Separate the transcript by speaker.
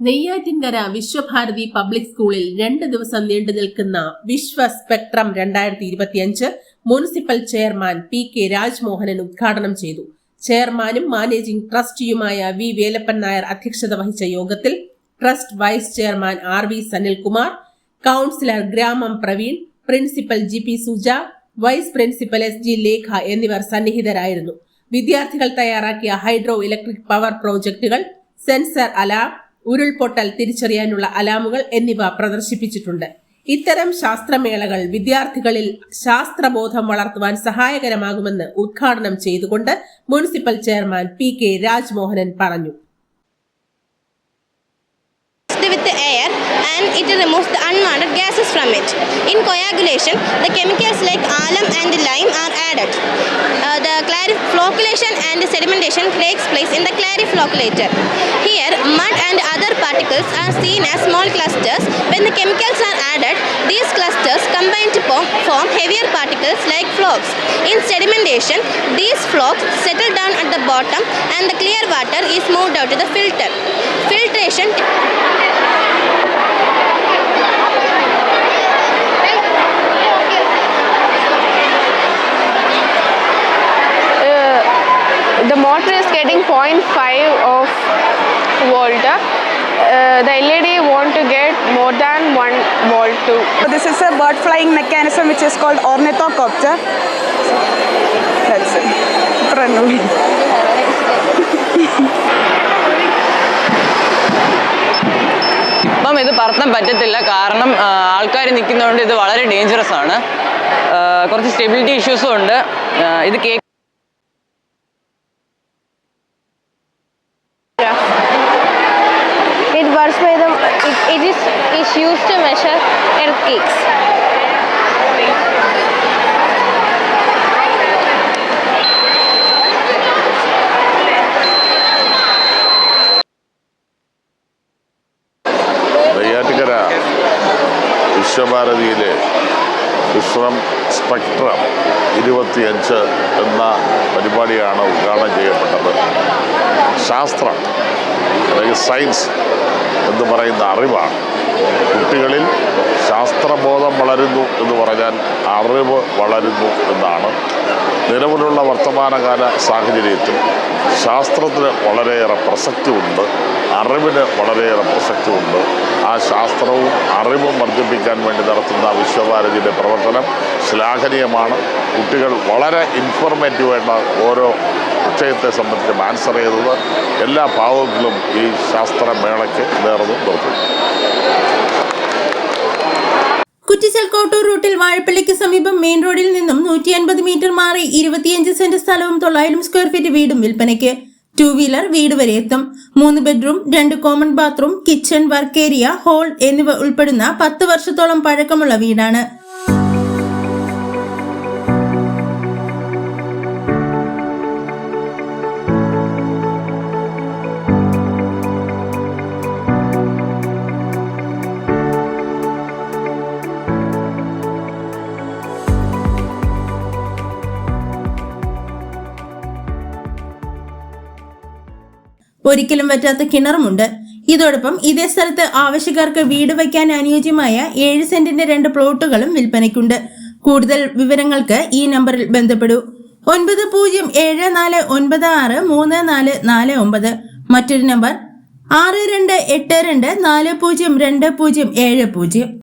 Speaker 1: Neyyattinkara Visva Bharati public സ്കൂളിൽ രണ്ട് ദിവസം നീണ്ടു നിൽക്കുന്ന വിശ്വ സ്പെക്ട്രം രണ്ടായിരത്തി ഇരുപത്തിയഞ്ച് municipal chairman P K Rajmohanan ഉദ്ഘാടനം ചെയ്തു. ചെയർമാനും മാനേജിംഗ് ട്രസ്റ്റിയുമായ വി വേലപ്പൻ നായർ അധ്യക്ഷത വഹിച്ച യോഗത്തിൽ trust vice chairman R V Sanilkumar councillor Gramam Praveen principal G P Suja vice principal S G Lekha എന്നിവർ സന്നിഹിതരായിരുന്നു. വിദ്യാർത്ഥികൾ തയ്യാറാക്കിയ ഹൈഡ്രോ ഇലക്ട്രിക് പവർ പ്രോജക്ടുകൾ സെൻസർ അലാം ഉരുൾപൊട്ടൽ തിരിച്ചറിയാനുള്ള അലാമുകൾ എന്നിവ പ്രദർശിപ്പിച്ചിട്ടുണ്ട് ഇത്തരം ശാസ്ത്രമേളകൾ വിദ്യാർത്ഥികളിൽ ശാസ്ത്രബോധം വളർത്തുവാൻ സഹായകരമാകുമെന്ന് ഉദ്ഘാടനം ചെയ്തുകൊണ്ട് municipal chairman P K Rajmohanan പറഞ്ഞു
Speaker 2: with air and it removes the unwanted gases from it. In coagulation, the chemicals like alum and lime are added. And sedimentation takes place in the clariflocculator. Here, mud and other particles are seen as small clusters. When the chemicals are added, these clusters combine to form, heavier particles like flakes. In sedimentation, these flocks settle down at the bottom and the clear water is moved out to the filter. Filtration
Speaker 3: the motor is getting 0.5 of volt. Uh, the LED want to get more than 1 volt too.
Speaker 4: So This is a bird flying mechanism which is called ornithocopter. That's it.
Speaker 5: അപ്പം ഇത് പറത്താൻ പറ്റത്തില്ല കാരണം ആൾക്കാർ നിൽക്കുന്നതുകൊണ്ട് ഇത് വളരെ dangerous ആണ് കുറച്ച് സ്റ്റെബിലിറ്റി ഇഷ്യൂസും ഉണ്ട് ഇത് cake
Speaker 3: It works by the it, it is used to measure earthquakes.
Speaker 6: Neyyattinkara വിശ്വഭാരതിയിലെ വിശ്രം സ്പെക്ട്രം ഇരുപത്തിയഞ്ച് എന്ന പരിപാടിയാണ് ഉദ്ഘാടനം ചെയ്യപ്പെട്ടത് ശാസ്ത്രം അല്ലെങ്കിൽ സയൻസ് എന്ന് പറയുന്ന അറിവാണ് കുട്ടികളിൽ ശാസ്ത്രബോധം വളരുന്നു എന്ന് പറഞ്ഞാൽ അറിവ് വളരുന്നു എന്നാണ്. നിലവിലുള്ള വർത്തമാനകാല സാഹചര്യത്തിൽ ശാസ്ത്രത്തിന് വളരെയേറെ പ്രസക്തി ഉണ്ട് അറിവിന് വളരെയേറെ പ്രസക്തി ഉണ്ട് ആ ശാസ്ത്രവും അറിവും വർദ്ധിപ്പിക്കാൻ വേണ്ടി നടത്തുന്ന വിശ്വഭാരതിയുടെ പ്രവർത്തനം ശ്ലാഘനീയമാണ്. കുട്ടികൾ വളരെ ഇൻഫോർമേറ്റീവായിട്ട് ഓരോ വിഷയത്തെ സംബന്ധിച്ച് ആൻസർ ചെയ്തത് എല്ലാ ഭാഗങ്ങളും ഈ ശാസ്ത്രമേളയ്ക്ക് നേർന്നു നിർത്തുന്നു
Speaker 7: കോട്ടൂർ റൂട്ടിൽ വാഴപ്പള്ളിക്ക് സമീപം മെയിൻ റോഡിൽ നിന്നും നൂറ്റി അൻപത് മീറ്റർ മാറി ഇരുപത്തിയഞ്ച് സെന്റ് സ്ഥലവും തൊള്ളായിരം സ്ക്വയർ ഫീറ്റ് വീടും വിൽപ്പനയ്ക്ക് ടു വീലർ വീട് വരെ എത്തും. മൂന്ന് ബെഡ്റൂം രണ്ട് common bathroom kitchen work area hall എന്നിവ ഉൾപ്പെടുന്ന പത്ത് വർഷത്തോളം പഴക്കമുള്ള വീടാണ്. ഒരിക്കലും പറ്റാത്ത കിണറുമുണ്ട്. ഇതോടൊപ്പം ഇതേ സ്ഥലത്ത് ആവശ്യക്കാർക്ക് വീട് വയ്ക്കാൻ അനുയോജ്യമായ ഏഴ് സെന്റിന്റെ രണ്ട് പ്ലോട്ടുകളും വിൽപ്പനയ്ക്കുണ്ട്. കൂടുതൽ വിവരങ്ങൾക്ക് ഈ നമ്പറിൽ ബന്ധപ്പെടൂ. ഒൻപത് പൂജ്യം ഏഴ് നാല് ഒൻപത് ആറ് മൂന്ന് നാല് നാല് ഒമ്പത്. മറ്റൊരു നമ്പർ ആറ് രണ്ട് എട്ട് രണ്ട് നാല് പൂജ്യം രണ്ട് പൂജ്യം ഏഴ് പൂജ്യം.